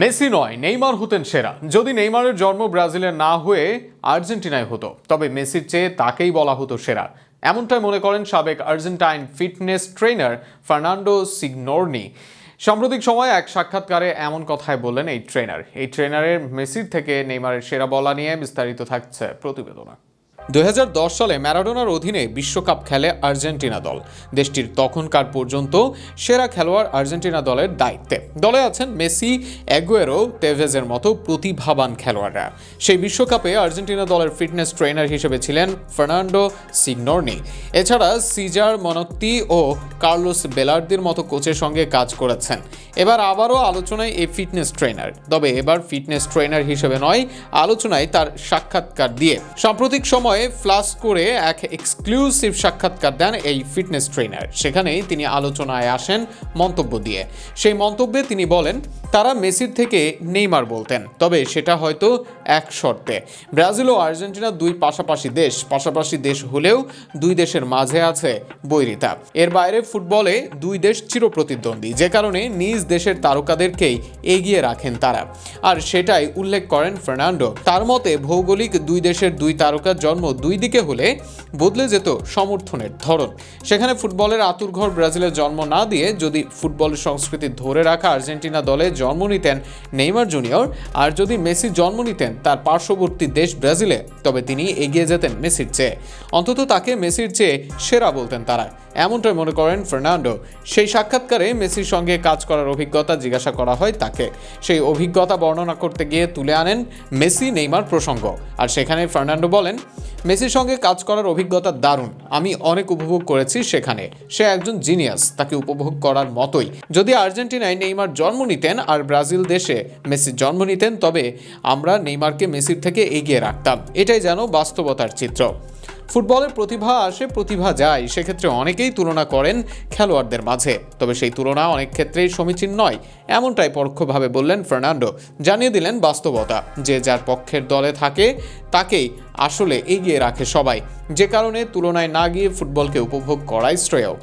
Messi নয়, Neymar হতেন সেরা। যদি নেইমারের জন্ম ব্রাজিলে না হয়ে আর্জেন্টিনায় হতো, তবে মেসির চেয়ে তাকেই বলা হতো সেরা। এমনটাই মনে করেন সাবেক Argentine fitness trainer Fernando Signorini. সাম্প্রতিক সময়ে এক সাক্ষাৎকারে এমন কথায় বললেন এই ট্রেনার এই ট্রেনারের মেসির থেকে নেইমারের সেরা বলা নিয়ে বিস্তারিত থাকছে প্রতিবেদনা। দুই হাজার দশ সালে ম্যারাডোনার অধীনে বিশ্বকাপ খেলে আর্জেন্টিনা দল। দেশটির তখনকার পর্যন্ত সেরা খেলোয়াড় আর্জেন্টিনা দলের দায়িত্বে। দলে আছেন মেসি এগুয়েরো তেভেজের মতো প্রতিভাবান খেলোয়াড়রা। সেই বিশ্বকাপে আর্জেন্টিনা দলের ফিটনেস ট্রেনার হিসেবে ছিলেন ফার্নান্ডো সিগনোরনি। এছাড়া সিজার মনত্তি ও কার্লোস বেলার্দির মতো কোচের সঙ্গে কাজ করেছেন। এবার আবারও আলোচনায় এই ফিটনেস ট্রেনার। তবে এবার ফিটনেস ট্রেনার হিসেবে নয়, আলোচনায় তার সাক্ষাৎকার দিয়ে। সাম্প্রতিক সময়ে ফ্লাশ করে এক এক্সক্লুসিভ সাক্ষাৎকার দেন এই ফিটনেস ট্রেনার সেখানেই তিনি আলোচনায় আসেন মন্তব্য দিয়ে। সেই মন্তব্যে তিনি বলেন, তারা মেসির থেকে নেইমার বলতেন, তবে সেটা হয়তো এক শর্তে। ব্রাজিল ও আর্জেন্টিনা দুই পাশাপাশি দেশ পাশাপাশি দেশ হলেও দুই দেশের মাঝে আছে বৈরিতা। এর বাইরে ফুটবলে দুই দেশ চিরপ্রতিদ্বন্দ্বী, যে কারণে নিজ দেশের তারকাদেরকেই এগিয়ে রাখেন তারা। আর সেটাই উল্লেখ করেন ফার্নান্ডো। তার মতে, ভৌগোলিক দুই দেশের দুই তারকার জন্ম দুই দিকে হলে বদলে যেত সমর্থনের ধরন। সেখানে ফুটবলের আতুরঘর ব্রাজিলের জন্ম না দিয়ে যদি ফুটবল সংস্কৃতি ধরে রাখা আর্জেন্টিনা দলে জন্ম নিতেন নেইমার জুনিয়র, আর যদি মেসি জন্ম নিতেন তার পার্শ্ববর্তী দেশ ব্রাজিলে, তবে তিনি এগিয়ে যেতেন মেসির চেয়ে। অন্তত তাকে মেসির চেয়ে সেরা বলতেন তারা। এমনটাই মনে করেন ফার্নান্ডো। সেই সাক্ষাৎকারে মেসির সঙ্গে কাজ করার অভিজ্ঞতা জিজ্ঞাসা করা হয় তাকে। সেই অভিজ্ঞতা বর্ণনা করতে গিয়ে তুলে আনেন মেসি নেইমার প্রসঙ্গ। আর সেখানে ফার্নান্ডো বলেন মেসির সঙ্গে কাজ করার অভিজ্ঞতা দারুণ। আমি অনেক উপভোগ করেছি সেখানে। সে একজন জিনিয়াস, তাকে উপভোগ করার মতোই। যদি আর্জেন্টিনায় নেইমার জন্ম নিতেন আর ব্রাজিল দেশে মেসি জন্ম নিতেন, তবে আমরা নেইমারকে মেসির থেকে এগিয়ে রাখতাম। এটাই যেন বাস্তবতার চিত্র। ফুটবলের প্রতিভা আসে, প্রতিভা যায়। সেক্ষেত্রে অনেকেই তুলনা করেন খেলোয়াড়দের মাঝে। তবে সেই তুলনা অনেক ক্ষেত্রেই সমীচীন নয়, এমনটাই পরোক্ষভাবে বললেন ফার্নান্ডো। জানিয়ে দিলেন বাস্তবতা, যে যার পক্ষের দলে থাকে, তাকেই আসলে এগিয়ে রাখে সবাই। যে কারণে তুলনায় না গিয়ে ফুটবলকে উপভোগ করাই শ্রেয়।